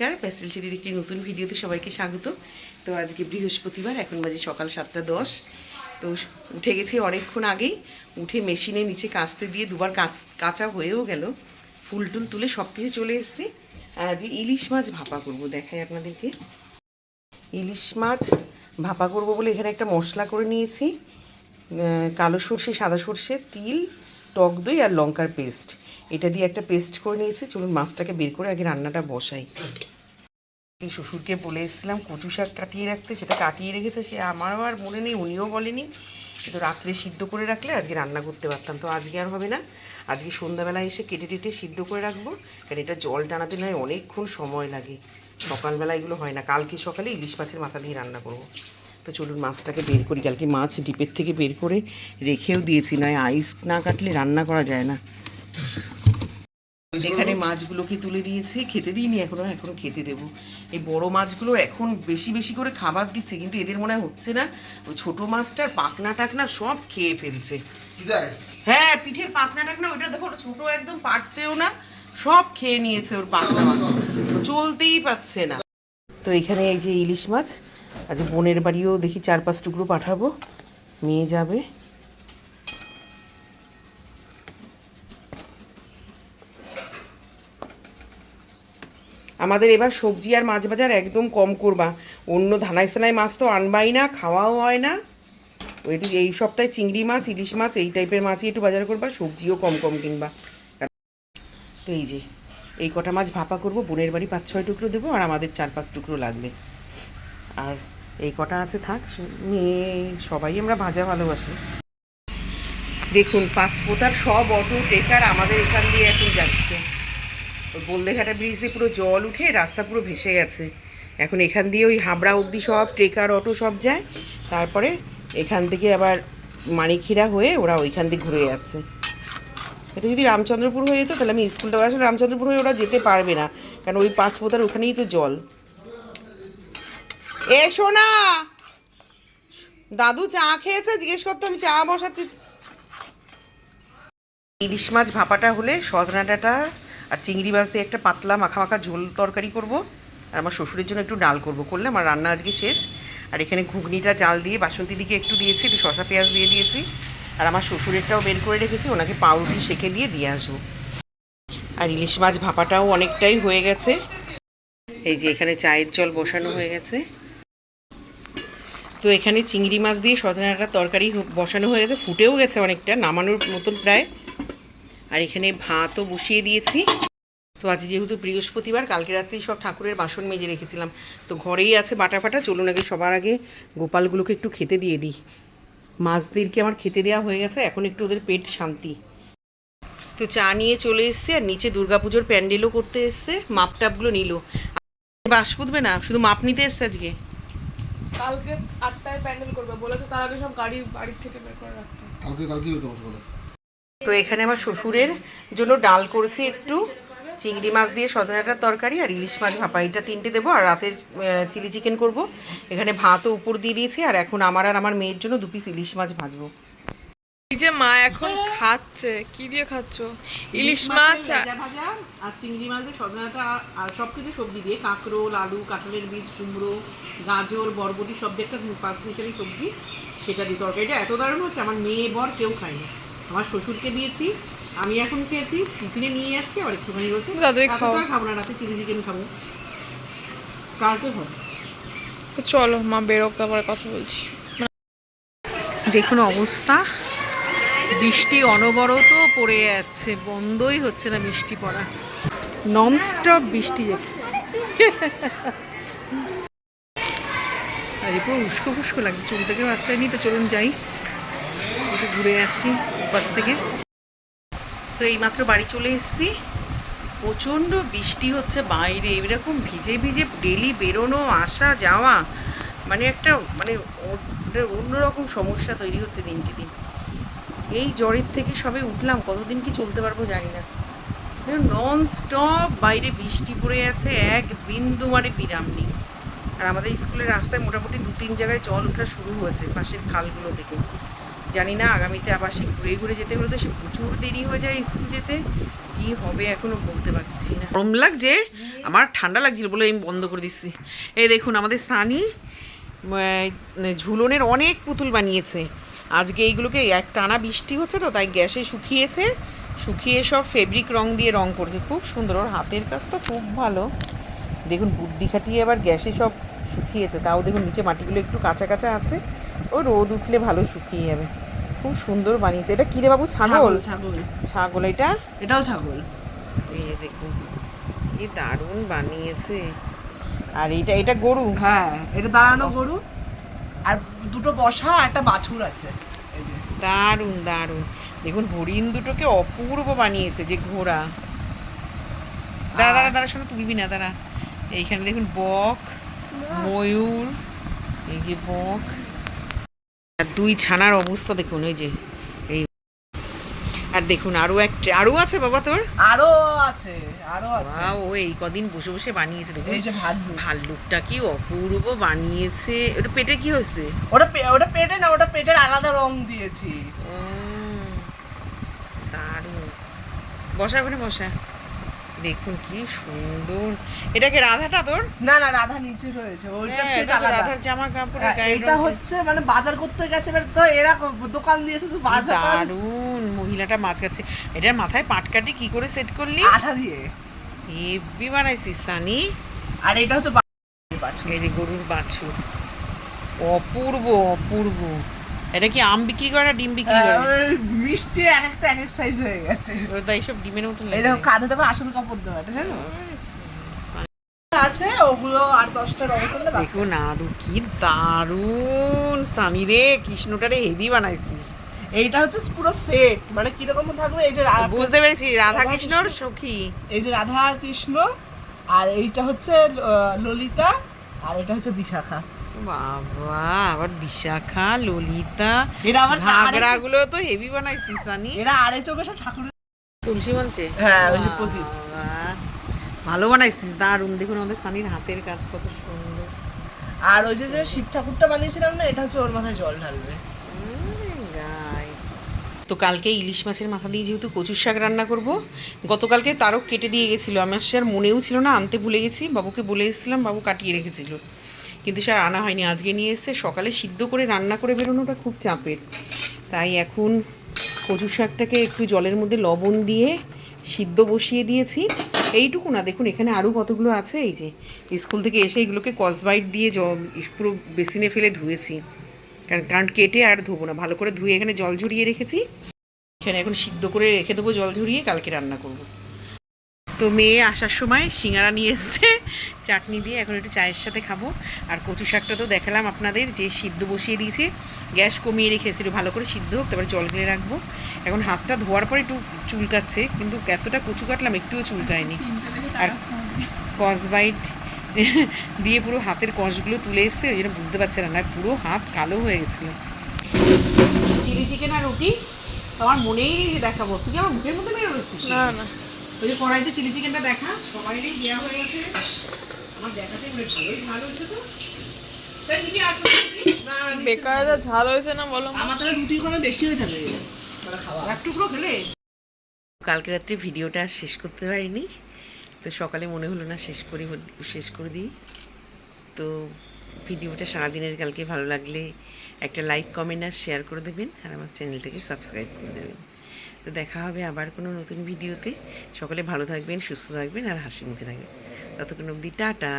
নমস্কার প্যাস্টেল চিরির একটি নতুন ভিডিওতে সবাইকে স্বাগত। তো আজকে বৃহস্পতিবার, এখন বাজে সকাল সাতটা দশ। তো উঠে গেছি অনেকক্ষণ আগেই। উঠে মেশিনে নিচে কাচতে দিয়ে দুবার কাচ কাঁচা হয়েও গেল। ফুল টুল তুলে সব কিছু চলে এসেছি। আর আজকে ইলিশ মাছ ভাপা করব, দেখাই আপনাদেরকে। ইলিশ মাছ ভাপা করব বলে এখানে একটা মশলা করে নিয়েছি। কালো সর্ষে, সাদা সর্ষে, তিল, টক দই আর লঙ্কার পেস্ট। এটা দিয়ে একটা পেস্ট করে নিয়েছি। চলুন মাছটাকে বের করে আগে রান্নাটা বসাই। শ্বশুরকে বলে এসেছিলাম, কচু শাক কাটিয়ে রাখতে, সেটা কাটিয়ে রেখেছে সে, আমারও আর মনে নেই, উনিও বলেনি। কিন্তু রাত্রে সিদ্ধ করে রাখলে, আজকে রান্না করতে পারতাম, তো আজকে আর হবে না। আজকে সন্ধ্যাবেলা এসে কেটে টেটে সিদ্ধ করে রাখব, কারণ এটা জল টানাতে নয়, অনেকক্ষণ সময় লাগে। সকালবেলা এগুলো হয় না, কালকে সকালে ইলিশ মাছের মাথা দিয়ে রান্না করব। তো চলুন মাছটাকে বের করি, কালকে মাছ ডিপের থেকে বের করে রেখেও দিয়েছি, নয়, আইস না কাটলে রান্না করা যায় না। এখানে মাছগুলোকে তুলে দিয়েছি খেতে দিইনি এখনও এখন খেতে দেবো। এই বড় মাছগুলো এখন বেশি বেশি করে খাবার দিচ্ছে কিন্তু এদের মনে হয় হচ্ছে না ওই ছোট মাছটার পাকনা টাকনা সব খেয়ে ফেলছে। হ্যাঁ পিঠের পাকনা টাকনা ওইটা দেখো ওটা ছোট একদম পারছেও না সব খেয়ে নিয়েছে ওর পাকনা মাছ চলতেই পাচ্ছে না। তো এখানে এই যে ইলিশ মাছ আজ বোনের বাড়িও দেখি চার পাঁচ টুকরো পাঠাবো মেয়ে যাবে। আমাদের এবার সবজি আর মাছ বাজার একদম কম করবা। অন্য ধানাই সানাই মাছ তো আনবাই না, খাওয়াও হয় না। একটু এই সপ্তাহে চিংড়ি মাছ, ইলিশ মাছ, এই টাইপের মাছই একটু বাজার করবা, সবজিও কম কম কিনবা। তো এই যে, এই কটা মাছ ভাপা করব, বোনের বাড়ি পাঁচ ছয় টুকরো দেবো আর আমাদের চার পাঁচ টুকরো লাগবে। আর এই কটা আছে থাক মেয়ে সবাই আমরা ভাজা ভালোবাসি। দেখুন, পাঁচ পোতার সব অটো ট্রেকার আমাদের এখান দিয়ে এখন যাচ্ছে। বলদেঘাটা ব্রিজে পুরো জল উঠে রাস্তা পুরো ভেসে গেছে। এখন এখান দিয়ে ওই হাবড়া অবধি সব ট্রেকার, অটো সব যায়। তারপরে এখান থেকে আবার মানিকখিরা হয়ে ওরা ওইখান দিয়ে ঘুরে যাচ্ছে। এটা যদি রামচন্দ্রপুর হয়ে যেত, তাহলে আমি স্কুলটা, আসলে রামচন্দ্রপুর হয়ে ওরা যেতে পারবে না। কারণ ওই পাঁচ পোতার ওখানেই তো জল। এসো না দাদু চা খেয়েছে? জিজ্ঞেস করতো, আমি চা বসাচ্ছি। ইলিশ মাছ ভাপাটা হলে সজনা ডাঁটা আর চিংড়ি মাছ দিয়ে একটা পাতলা মাখা মাখা ঝোল তরকারি করব। আর আমার শ্বশুরের জন্য একটু ডাল করব। করলে আমার রান্না আজকে শেষ। আর এখানে ঘুগনিটা জাল দিয়ে বাসন্তী দিকে একটু দিয়েছি, একটু শশা পেঁয়াজ দিয়ে দিয়েছি। আর আমার শ্বশুরেরটাও বের করে রেখেছি, ওনাকে পাউরুটি সেঁকে দিয়ে দিয়ে আসব। আর ইলিশ মাছ ভাপাটাও অনেকটাই হয়ে গেছে। এই যে এখানে চায়ের জল বসানো হয়ে গেছে। তো এখানে চিংড়ি মাছ দিয়ে সজনাটা তরকারি বসানো হয়ে গেছে, ফুটেও গেছে অনেকটা, নামানোর মতন প্রায়। আর এখানে ভাতও বসিয়ে দিয়েছি। তো আজ যেহেতু বৃহস্পতিবার কালকে রাত্রেই সব ঠাকুরের বাসন মেজে রেখেছিলাম। তো ঘরেই আছে বাটা ফাটা চলুন আগে সবার আগে গোপালগুলোকে একটু খেতে দিয়ে দিই। মাছদেরকে আমার খেতে দেওয়া হয়ে গেছে এখন একটু ওদের পেট শান্তি। তো চা নিয়ে চলে এসছে আর নিচে দুর্গাপুজোর প্যান্ডেলও করতে এসছে মাপ টাপগুলো নিল। বাস পুঁতবে না? শুধু মাপ নিতে এসছে আজকে? কালকে আটটায় প্যান্ডেল করবে বলেছে তার আগে সব গাড়ি বাড়ির থেকে বের করে রাখতে। কালকে বলে। তো এখানে আমার শ্বশুরের জন্য ডাল করেছি একটু। চিংড়ি মাছ দিয়ে সজনাটার তরকারি আর ইলিশ মাছ ভাপা। এটা তিনটে দেবো আর রাতের চিলি চিকেন করব। এখানে ভাতও উপর দিয়ে দিয়েছি আর এখন আমার আর আমার মেয়ের জন্য দু পিস ইলিশ মাছ ভাজবো। এই যে মা এখন খাচ্ছে কি দিয়ে খাচ্ছো? ইলিশ মাছ ভাজা আর চিংড়ি মাছ দিয়ে সজনাটা আর সব কিছু সবজি দিয়ে কাঁকরোল আলু কাঁঠালের বীজ কুমড়ো গাজর বরবটি সব দিয়ে একটা পাঁচ মিশালি সবজি সেটা দিয়ে তরকারিটা এত দারুণ হচ্ছে আমার মেয়ে বর কেউ খায়নি। আমার শ্বশুরকে দিয়েছি আমি এখন খেয়েছি টিফিনে নিয়ে যাচ্ছি আবার একটুখানি রয়েছে। আর খাব না রাতে চিলি চিকেন খাব। কালকে হবে। তো চলো মা বেরোক তারপরে কথা বলছি। দেখুন অবস্থা বৃষ্টি অনবরত পড়ে যাচ্ছে বন্ধই হচ্ছে না বৃষ্টি পড়া। ননস্টপ বৃষ্টি আর পুরো উস্কো ফুস্কো লাগছে চুলটাকেও আসতে নিই তো চলুন যাই। একটু ঘুরে আসি। উপাস থেকে। তো এইমাত্র বাড়ি চলে এসেছি। প্রচণ্ড বৃষ্টি হচ্ছে বাইরে, এরকম ভিজে ভিজে ডেলি বেরোনো, আসা, যাওয়া মানে একটা মানে অন্যরকম সমস্যা তৈরি হচ্ছে দিনকে দিন। এই জ্বরের থেকে সবে উঠলাম, কতদিন কি চলতে পারব জানি না। নন স্টপ বাইরে বৃষ্টি পড়ে আছে, এক বিন্দু মানে বিরাম নেই। আর আমাদের স্কুলের রাস্তায় মোটামুটি দু তিন জায়গায় জল ওঠা শুরু হয়েছে পাশের খালগুলো থেকে। জানি না, আগামীতে আবার সে ঘুরে ঘুরে যেতে হলে তো সে প্রচুর দেরি হয়ে যায় স্কুল যেতে। কি হবে এখনও বলতে পারছি না। গরম লাগছে? আমার ঠান্ডা লাগছিল বলে আমি বন্ধ করে দিচ্ছি। এই দেখুন, আমাদের সানি ঝুলনের অনেক পুতুল বানিয়েছে। আজকে এইগুলোকে এক টানা বৃষ্টি হচ্ছে তো, তাই গ্যাসে শুকিয়েছে। শুকিয়ে সব ফেব্রিক রং দিয়ে রং করছে। খুব সুন্দর, ওর হাতের কাজ তো খুব ভালো। দেখুন, বুদ্ধি খাটিয়ে আবার গ্যাসে সব শুকিয়েছে। তাও দেখুন, নিচে মাটিগুলো একটু কাঁচা কাঁচা আছে। ও রোদ উঠলে ভালো শুকিয়ে যাবে। খুব সুন্দর বানিয়েছে। এটা কিরে বাবু ছাগল? ছাগল ছাগল। এটা? এটাও ছাগল। এই দেখুন কি দারুণ বানিয়েছে। আর এটা এটা গরু? হ্যাঁ এটা দাঁড়ানো গরু। আর দুটো বসা আর একটা বাছুর আছে। এই যে। দারুণ দারুণ। দেখুন হরিণ দুটোকে অপূর্ব বানিয়েছে যে ঘোড়া। দাঁড়া দাঁড়া দাঁড়া শোনো তুলবি না দাঁড়া। এইখানে দেখুন বক। ময়ূর এই যে বক। দুই ছানার অবস্থা দেখুন ওই যে এই। আর দেখুন আরও একটা আরও আছে বাবা তোর? আরও আছে আরও আছে। ও এই কদিন বসে বসে বানিয়েছে দেখুন। এই যে ভাল্লুক। ভাল্লুকটা কি অপূর্ব বানিয়েছে। ওটা পেটে কি হয়েছে? ওটা ওটা পেটে না ওটা পেটের আলাদা রং দিয়েছি। দারুণ। বসা ওখানে বসা। দেখুন কি সুন্দর। এটা কি রাধাটা তোর? না না রাধা নিচে রয়েছে ওইটা হ্যাঁ, সেট আলাদা। রাধার জামা কাপড় হ্যাঁ, এটা হচ্ছে মানে বাজার করতে গেছে এবার তো এরা দোকান দিয়েছে তো বাজার দারুণ মহিলাটা মাছ কাছে এটার মাথায় পাটকাটি কি করে সেট করলি? আঠা দিয়ে। হেভি বানাইছিস সানি। আর এটা হচ্ছে বাছুর এই যে গরুর বাছুর। অপূর্ব অপূর্ব। এটা কি আম বিক্রি করে না ডিম বিক্রি করে? মিষ্টি এক একটা এক এক সাইজ হয়ে গেছে। ও তো এইসব ডিমের মতন এই লাগে। দেখো কাঁধে দেখো আসল কাপড় দেওয়া এটা জানো? আছে ওগুলো আর দশটা রং করলে বাকি। দেখুন আরু কি দারুণ। সানি রে হেভি বানাইছিস। এইটা হচ্ছে পুরো সেট মানে কীরকম থাকবে এই যে বুঝতে পেরেছি রাধা রাধা কৃষ্ণর সখী। এই যে রাধা আর কৃষ্ণ আর এইটা হচ্ছে ললিতা আর এটা হচ্ছে বিশাখা। বাবা আবার বিশাখা ললিতা এরা আবার ঘাগরা গুলো তো হেভি বানাইছিস সানি। এরা আড়ে চোখে সব ঠাকুর তুলসী মঞ্চে? হ্যাঁ, ওই যে প্রদীপ। ভালো বানাইছিস দারুণ। দেখুন আমাদের সানির হাতের কাজ কত সুন্দর। আর ওই যে যে শিব ঠাকুরটা বানিয়েছিলাম না এটা হচ্ছে ওর মাথায় জল ঢালবে। তো কালকে ইলিশ মাছের মাথা দিয়ে যেহেতু কচুর শাক রান্না করব গতকালকে তারও কেটে দিয়ে গেছিল। আমার সে আর মনেও ছিল না আনতে ভুলে গেছি। বাবুকে বলে এসেছিলাম বাবু কাটিয়ে রেখেছিল। কিন্তু স্যার, আনা হয়নি। আজকে নিয়ে এসে সকালে সিদ্ধ করে রান্না করে বেরোনোটা খুব চাপের। তাই এখন কচু শাকটাকে একটু জলের মধ্যে লবণ দিয়ে সিদ্ধ বসিয়ে দিয়েছি। এইটুকু না, দেখুন, এখানে আরও কতগুলো আছে। এই যে, স্কুল থেকে এসে এগুলোকে কসবাইট দিয়ে পুরো বেসিনে ফেলে ধুয়েছি। কারণ কারণ কেটে আর ধোবো না, ভালো করে ধুয়ে এখানে জল ঝরিয়ে রেখেছি। এখানে এখন সিদ্ধ করে রেখে দেবো জল ঝরিয়ে, কালকে রান্না করব। তো মেয়ে আসার সময় সিঙ্গারা নিয়ে এসছে, চাটনি দিয়ে এখন একটু চায়ের সাথে খাব। আর কচু শাকটা তো দেখালাম আপনাদের, যে সিদ্ধ বসিয়ে দিয়েছে, গ্যাস কমিয়ে রেখেছি একটু ভালো করে সিদ্ধ হোক, তারপরে জল গিয়ে রাখব। এখন হাতটা ধোয়ার পর একটু চুলকাচ্ছে, কিন্তু এতটা কচু কাটলাম, একটুও চুলকায়নি। আর কসবাইট দিয়ে পুরো হাতের কষগুলো তুলে এসছে, ওই জন্য বুঝতে পারছে না পুরো হাত কালো হয়ে গেছিল। চিলি চিকেন আর রুটি, আমার মনেই নেই যে দেখাবো। তুই আমার মুখের মধ্যে মেরে রয়েছিস না না। ওই যে কড়াইতে চিলি চিকেনটা দেখা সবাইরই দেওয়া হয়ে গেছে। আমার দেখাতে মনে ভালোই ঝাল হয়েছে তো? না বেকার ঝাল হয়েছে না বলো। আমার তাহলে রুটি বেশি হয়ে যাবে। খাওয়া। আর টুকরো খেলে? কালকে রাত্রে ভিডিওটা আর শেষ করতে পারিনি। তো সকালে মনে হলো না শেষ করি শেষ করে দিই। তো ভিডিওটা সারাদিনের কালকে ভালো লাগলে একটা লাইক কমেন্ট আর শেয়ার করে দেবেন। আর আমার চ্যানেলটাকে সাবস্ক্রাইব করে দেবেন। তো দেখা হবে আবার কোনো নতুন ভিডিওতে। সকলে ভালো থাকবেন, সুস্থ থাকবেন আর হাসি মুখে থাকবেন। ততক্ষণ অবধি টাটা।